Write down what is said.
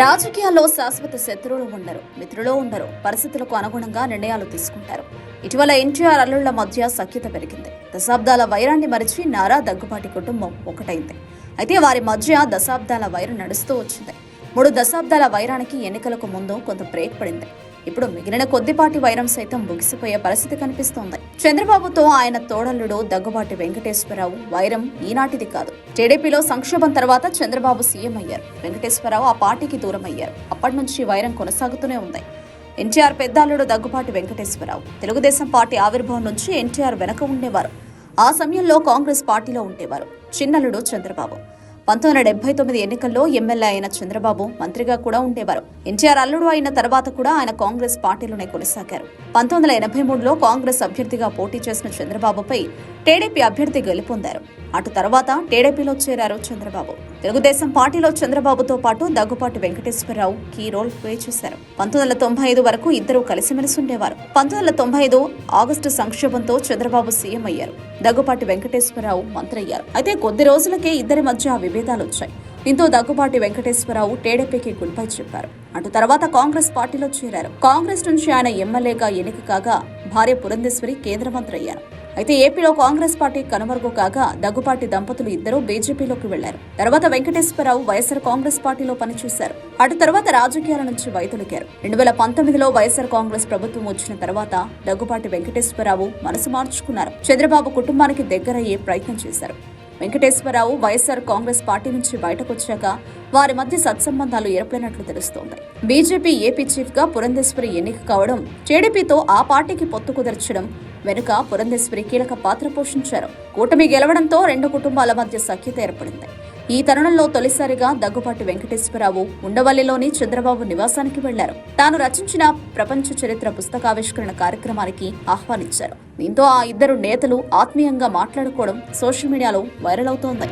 రాజకీయాల్లో శాశ్వత శత్రువులు ఉండరు మిత్రులు ఉండరు పరిస్థితులకు అనుగుణంగా నిర్ణయాలు తీసుకుంటారు. ఇటీవల ఎన్టీఆర్ అల్లుళ్ళ మధ్య సఖ్యత పెరిగింది. దశాబ్దాల వైరాన్ని మరిచి నారా దగ్గుపాటి కుటుంబం ఒకటైంది. అయితే వారి మధ్య దశాబ్దాల వైరం నడుస్తూ వచ్చింది. మూడు దశాబ్దాల వైరానికి ఎన్నికలకు ముందు కొంత బ్రేక్ పడింది. ఇప్పుడు మిగిలిన కొద్దిపాటి వైరం సైతం ముగిసిపోయే పరిస్థితి కనిపిస్తోంది. చంద్రబాబుతో ఆయన తోడల్లుడు దగ్గుబాటి వెంకటేశ్వరరావు వైరం ఈనాటిది కాదు. టీడీపీలో సంక్షోభం తర్వాత చంద్రబాబు సీఎం అయ్యారు. వెంకటేశ్వరరావు ఆ పార్టీకి దూరం అయ్యారు అప్పటి నుంచి వైరం కొనసాగుతూనే ఉంది. ఎన్టీఆర్ పెద్దాల్లుడు దగ్గుబాటి వెంకటేశ్వరరావు తెలుగుదేశం పార్టీ ఆవిర్భావం నుంచి ఎన్టీఆర్ వెనక ఉండేవారు. ఆ సమయంలో కాంగ్రెస్ పార్టీలో ఉండేవారు. చిన్నల్లుడు చంద్రబాబు. పంతొమ్మిది వందల డెబ్బై తొమ్మిది ఎన్నికల్లో ఎమ్మెల్యే అయిన చంద్రబాబు మంత్రిగా కూడా ఉండేవారు. ఎన్టీఆర్ అల్లుడు అయిన తర్వాత కూడా ఆయన కాంగ్రెస్ పార్టీలోనే కొనసాగారు. పంతొమ్మిది వందల ఎనభై మూడులో కాంగ్రెస్ అభ్యర్థిగా పోటీ చేసిన చంద్రబాబుపై టీడీపీ అభ్యర్థి గెలుపొందారు. అటు తర్వాత టీడీపీలో చేరారు చంద్రబాబు. తెలుగుదేశం పార్టీలో చంద్రబాబుతో పాటు Daggubati Venkateswara Rao key role play చేశారు. పంతొమ్మిది వందల తొంభై ఐదు వరకు ఇద్దరు కలిసిమెలిసి ఉండేవారు. పంతొమ్మిది వందల తొంభై ఐదు ఆగస్టు సంక్షోభంతో చంద్రబాబు సీఎం అయ్యారు. దగ్గుపాటి వెంకటేశ్వరరావు మంత్రి అయ్యారు అయితే కొద్ది రోజులకే ఇద్దరి మధ్య విభేదాలు వచ్చాయి. దీంతో దగ్గుపాటి వెంకటేశ్వరరావు టీడీపీకి గుడ్బై చెప్పారు. అటు తర్వాత కాంగ్రెస్ పార్టీలో చేరారు. కాంగ్రెస్ నుంచి ఆయన ఎమ్మెల్యేగా ఎన్నిక కాగా భార్య పురంధేశ్వరి కేంద్ర మంత్రి అయ్యారు అయితే ఏపీలో కాంగ్రెస్ పార్టీ కనుమరుగు కాగా దగ్గుపాటి దంపతులు ఇద్దరూ బీజేపీలోకి వెళ్ళారు. తర్వాత వెంకటేశ్వరరావు వైఎస్ఆర్ కాంగ్రెస్ పార్టీలో పనిచేశారు. అటు తర్వాత రాజకీయాల నుంచి వైదొలిగారు. రెండు వేల పంతొమ్మిదిలో వైఎస్ఆర్ కాంగ్రెస్ ప్రభుత్వం వచ్చిన తర్వాత దగ్గుపాటి వెంకటేశ్వరరావు మనసు మార్చుకున్నారు. చంద్రబాబు కుటుంబానికి దగ్గరయ్యే ప్రయత్నం చేశారు. వెంకటేశ్వరరావు వైఎస్ఆర్ కాంగ్రెస్ పార్టీ నుంచి బయటకొచ్చాక వారి మధ్య సత్సంబంధాలు ఏర్పడినట్లు తెలుస్తోంది. బీజేపీ ఏపీ చీఫ్గా పురంధేశ్వరి ఎన్నిక కావడం టీడీపీతో ఆ పార్టీకి పొత్తు కుదర్చడం వెనుక పురంధేశ్వరి కీలక పాత్ర పోషించారు. కూటమి గెలవడంతో రెండు కుటుంబాల మధ్య సఖ్యత ఏర్పడింది. ఈ తరుణంలో తొలిసారిగా దగ్గుపాటి వెంకటేశ్వరరావు ఉండవల్లిలోని చంద్రబాబు నివాసానికి వెళ్ళారు. తాను రచించిన ప్రపంచ చరిత్ర పుస్తకావిష్కరణ కార్యక్రమానికి ఆహ్వానించారు. దీంతో ఆ ఇద్దరు నేతలు ఆత్మీయంగా మాట్లాడుకోవడం సోషల్ మీడియాలో వైరల్ అవుతోంది.